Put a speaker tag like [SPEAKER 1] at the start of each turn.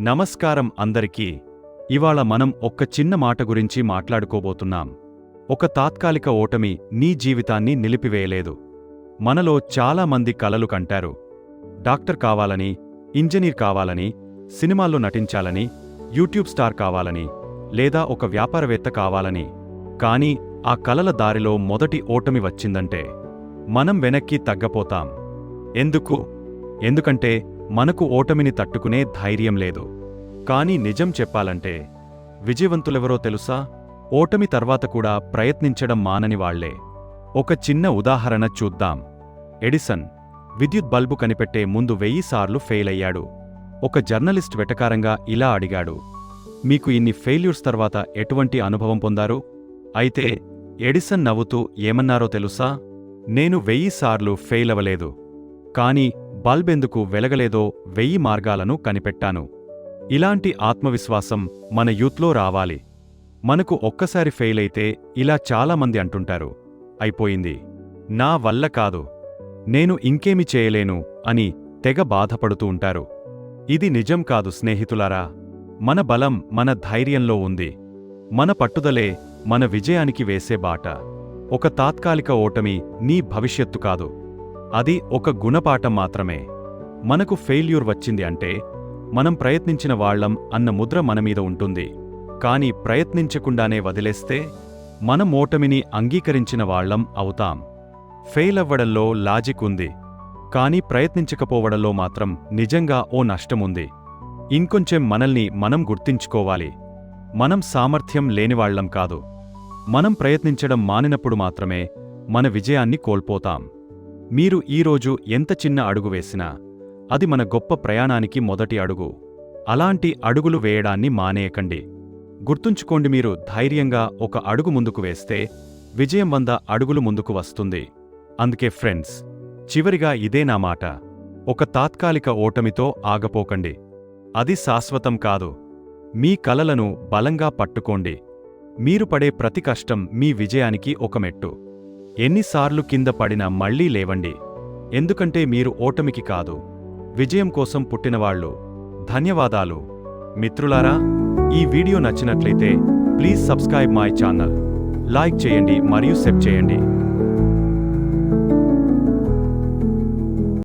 [SPEAKER 1] నమస్కారం అందరికీ. ఇవాళ మనం ఒక్క చిన్న మాట గురించి మాట్లాడుకోబోతున్నాం. ఒక తాత్కాలిక ఓటమి నీ జీవితాన్ని నిలిపివేయలేదు. మనలో చాలా మంది కలలు కంటారు. డాక్టర్ కావాలని ఇంజనీర్ కావాలని సినిమాల్లో నటించాలని యూట్యూబ్ స్టార్ కావాలని లేదా ఒక వ్యాపారవేత్త కావాలని. కానీ ఆ కలల దారిలో మొదటి ఓటమి వచ్చిందంటే మనం వెనక్కి తగ్గపోతాం. ఎందుకు? ఎందుకంటే మనకు ఓటమిని తట్టుకునే ధైర్యం లేదు. కానీ నిజం చెప్పాలంటే విజయవంతులెవరో తెలుసా? ఓటమి తర్వాత కూడా ప్రయత్నించడం మానని వాళ్ళే. ఒక చిన్న ఉదాహరణ చూద్దాం. ఎడిసన్ విద్యుత్ బల్బు కనిపెట్టే ముందు వెయ్యిసార్లు ఫెయిల్ అయ్యాడు. ఒక జర్నలిస్ట్ వెటకారంగా ఇలా అడిగాడు. మీకు ఇన్ని ఫెయిల్యూర్స్ తర్వాత ఎటువంటి అనుభవం పొందారు? అయితే ఎడిసన్ నవ్వుతూ ఏమన్నారో తెలుసా? నేను వెయ్యిసార్లు ఫెయిల్ అవ్వలేదు. కానీ బల్బెందుకు వెలగలేదో వెయ్యి మార్గాలను కనిపెట్టాను. ఇలాంటి ఆత్మవిశ్వాసం మన యూత్లో రావాలి. మనకు ఒక్కసారి ఫెయిల్ అయితే ఇలా చాలామంది అంటుంటారు. అయిపోయింది. నా వల్ల కాదు. నేను ఇంకేమి చేయలేను అని తెగ బాధపడుతూ ఉంటారు. ఇది నిజం కాదు స్నేహితులారా. మన బలం మన ధైర్యంలో ఉంది. మన పట్టుదలే మన విజయానికి వేసే బాట. ఒక తాత్కాలిక ఓటమి నీ భవిష్యత్తు కాదు. అది ఒక గుణపాఠం మాత్రమే. మనకు ఫెయిల్యూర్ వచ్చింది అంటే మనం ప్రయత్నించిన వాళ్ళం అన్న ముద్ర మనమీద ఉంటుంది. కాని ప్రయత్నించకుండానే వదిలేస్తే మనం ఓటమిని అంగీకరించిన వాళ్ళం అవుతాం. ఫెయిల్ అవ్వడంలో లాజిక్ ఉంది. కాని ప్రయత్నించకపోవడంలో మాత్రం నిజంగా ఓ నష్టముంది ఇంకొంచెం మనల్ని మనం గుర్తించుకోవాలి. మనం సామర్థ్యం లేనివాళ్ళం కాదు. మనం ప్రయత్నించడం మానినప్పుడు మాత్రమే మన విజయాన్ని కోల్పోతాం. మీరు ఈరోజు ఎంత చిన్న అడుగు వేసినా అది మన గొప్ప ప్రయాణానికి మొదటి అడుగు. అలాంటి అడుగులు వేయడాన్ని మానేయకండి. గుర్తుంచుకోండి మీరు ధైర్యంగా ఒక అడుగు ముందుకు వేస్తే విజయం వంద అడుగులు ముందుకు వస్తుంది. అందుకే ఫ్రెండ్స్ చివరిగా ఇదే నా మాట. ఒక తాత్కాలిక ఓటమితో ఆగపోకండి. అది శాశ్వతం కాదు. మీ కలలను బలంగా పట్టుకోండి. మీరు పడే ప్రతి కష్టం మీ విజయానికి ఒక మెట్టు. ఎన్నిసార్లు కింద పడినా మళ్ళీ లేవండి. ఎందుకంటే మీరు ఓటమికి కాదు. విజయం కోసం పుట్టినవాళ్ళు. ధన్యవాదాలు. మిత్రులారా ఈ వీడియో నచ్చినట్లయితే please subscribe my channel. Like చేయండి మరియు సెప్ చేయండి.